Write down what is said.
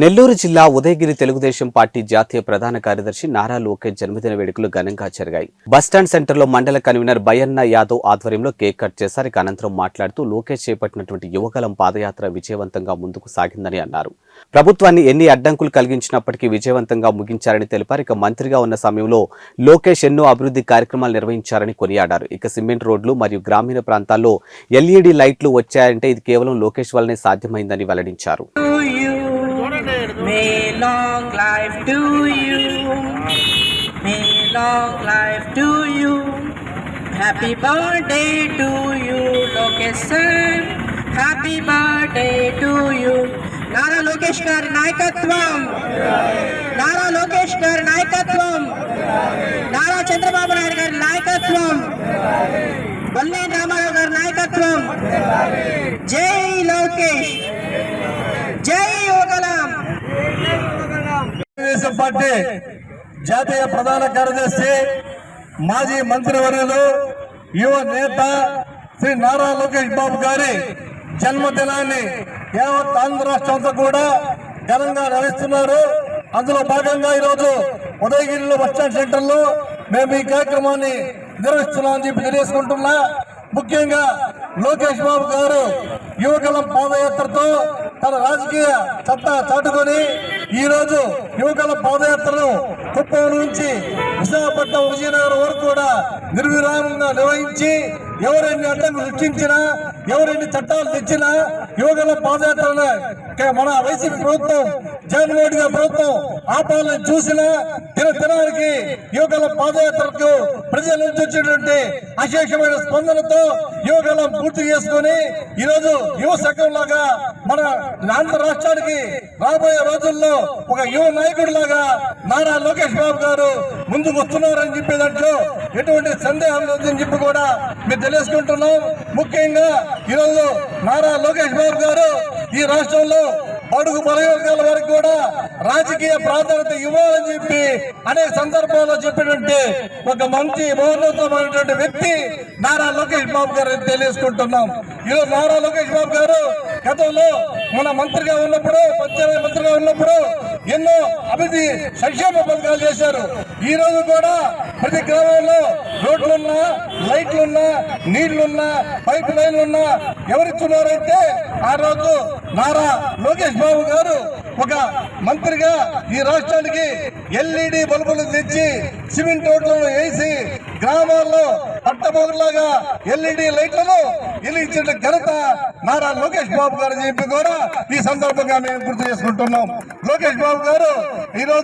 నెల్లూరు జిల్లా ఉదయగిరి తెలుగుదేశం పార్టీ జాతీయ ప్రధాన కార్యదర్శి నారా లోకేష్ జన్మదిన వేడుకలు ఘనంగా జరిగాయి. బస్టాండ్ సెంటర్లో మండల కన్వీనర్ బయన్న యాదవ్ ఆధ్వర్యంలో కేక్ కట్ చేశారు. ఇక అనంతరం మాట్లాడుతూ లోకేష్ చేపట్టినటువంటి యువకలం పాదయాత్ర విజయవంతంగా ముందుకు సాగిందని అన్నారు. ప్రభుత్వాన్ని ఎన్ని అడ్డంకులు కలిగించినప్పటికీ విజయవంతంగా ముగించారని తెలిపారు. ఇక మంత్రిగా ఉన్న సమయంలో లోకేష్ ఎన్నో అభివృద్ధి కార్యక్రమాలు నిర్వహించారని కొనియాడారు. ఇక సిమెంట్ రోడ్లు మరియు గ్రామీణ ప్రాంతాల్లో ఎల్ఈడి లైట్లు వచ్చాయంటే ఇది కేవలం లోకేష్ వల్లనే సాధ్యమైందని వెల్లడించారు. May long life to you. May long life to you. Happy birthday to you, Lokesh sir. Happy birthday to you. Nara Lokesh గారి నాయకత్వం నారా లోకేష్ గారి నాయకత్వం నారా చంద్రబాబు నాయుడు గారి నాయకత్వం వల్లే రామారావు గారి నాయకత్వం జై లోకేష్ తెలుగుదేశం పార్టీ జాతీయ ప్రధాన కార్యదర్శి మాజీ మంత్రివర్యులు యువ నేత శ్రీ నారా లోకేష్ బాబు గారి జన్మదినాన్ని యావత్ ఆంధ్ర రాష్ట్రంతో కూడా ఘనంగా నిర్వహిస్తున్నారు. అందులో భాగంగా ఈరోజు ఉదయగిరిలో బస్టాండ్ సెంటర్లో మేము ఈ కార్యక్రమాన్ని నిర్వహిస్తున్నామని చెప్పి తెలియజేసుకుంటున్నా. ముఖ్యంగా లోకేష్ బాబు గారు యువకలం పాదయాత్రతో తన రాజకీయ సత్తా చాటుకొని ఈ రోజు యువకుల పాదయాత్రను కుప్పం నుంచి విశాఖపట్నం విజయనగరం వరకు కూడా నిర్విరామంగా నిర్వహించి ఎవరైనా అడ్డంకు సృష్టించినా ఎవరెన్ని చట్టాలు తెచ్చినా యువకుల పాదయాత్రను కే- మన వైసీపీ ప్రభుత్వం జగన్మోహన్ గారి ప్రభుత్వం ఆపాలని చూసినా దిన దినానికి యువకుల పాదయాత్రకు ప్రజల నుంచి వచ్చినటువంటి అశేషమైన స్పందనతో యువకులం పూర్తి చేసుకొని ఈరోజు యువ సంఘం లాగా మన ఆంధ్ర రాష్ట్రానికి రాబోయే రోజుల్లో ఒక యువ నాయకుడు లాగా నారా లోకేష్ బాబు గారు ముందుకు వస్తున్నారని చెప్పే దాంట్లో ఎటువంటి సందేహం లేదని చెప్పి కూడా మేము తెలుసుకుంటున్నాం ముఖ్యంగా ఈరోజు నారా లోకేష్ బాబు గారు ఈ రాష్ట్రంలో అడుగు బలవర్గాల వరకు కూడా రాజకీయ ప్రాధాన్యత ఇవ్వాలని చెప్పి అనేక సందర్భాల్లో చెప్పినట్టు ఒక మంచి మౌనతమైనటువంటి వ్యక్తి నారా లోకేష్ బాబు గారు అని తెలియజేసుకుంటున్నాం. ఈరోజు నారా లోకేష్ బాబు గారు గతంలో మన మంత్రిగా ఉన్నప్పుడు పంచాయతీ మంత్రిగా ఉన్నప్పుడు ఎన్నో అభివృద్ధి సంక్షేమ పథకాలు చేశారు. ఈ రోజు కూడా ప్రతి గ్రామంలో రోడ్లున్నా లైట్లున్నా నీళ్ళున్నా పైప్ లైన్లున్నా ఎవరిచ్చున్నారంటే ఆ రోజు నారా లోకేష్ బాబు గారు ఒక మంత్రిగా ఈ రాష్ట్రానికి ఎల్ఈడి బల్బులు తెచ్చి సిమెంట్ రోడ్లను వేసి గ్రామాల్లో పట్టబోగులాగా ఎల్ఈడి లైట్లను వెలిగించిన ఘనత నారా లోకేష్ బాబు గారు చెప్పి కూడా ఈ సందర్భంగా మేము గుర్తు చేసుకుంటున్నాం. లోకేష్ బాబు గారు ఈ రోజు